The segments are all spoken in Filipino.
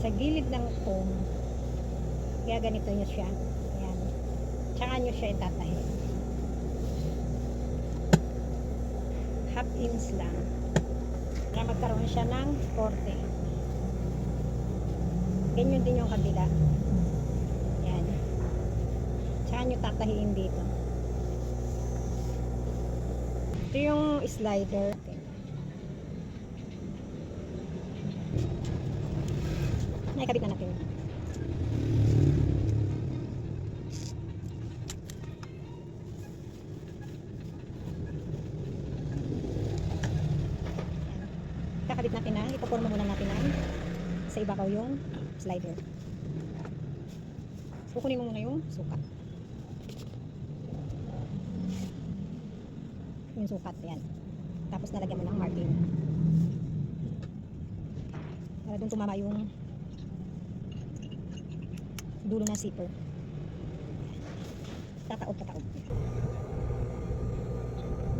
sa gilid ng foam. Kaya ganito nyo siya. Ayan. Tsaka nyo siya itatahi. Half inch lang. Para magkaroon siya ng korte. Ganyan din yung kabila. Ayan. Tsaka nyo tatahiin dito. Ito yung slider. Nakikabit na natin. Kakabit natin na. Ipoporma muna natin na sa ibabaw yung slider. Kukunin mo muna yung sukat. Yung sukat, yan. Tapos nalagyan mo ng marking. Para doon tumama yung dulo ng zipper. Tataob, tataob.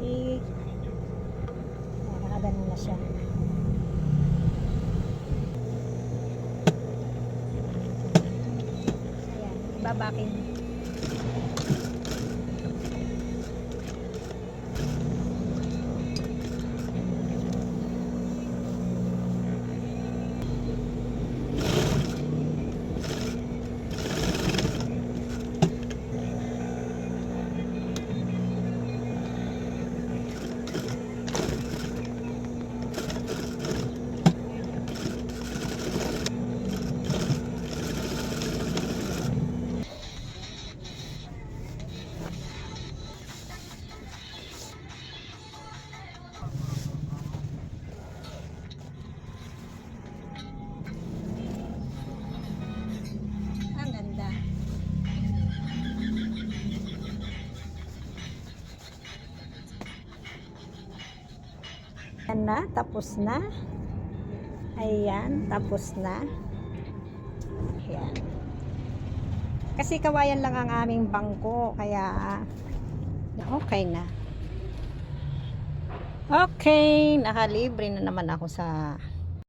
I nakaganon na siya. Ayan, babakin. Ang Ayan na, tapos na. Ayan, tapos na. Ayan. Kasi kawayan lang ang aming bangko, kaya okay na. Okay, nakalibre na naman ako sa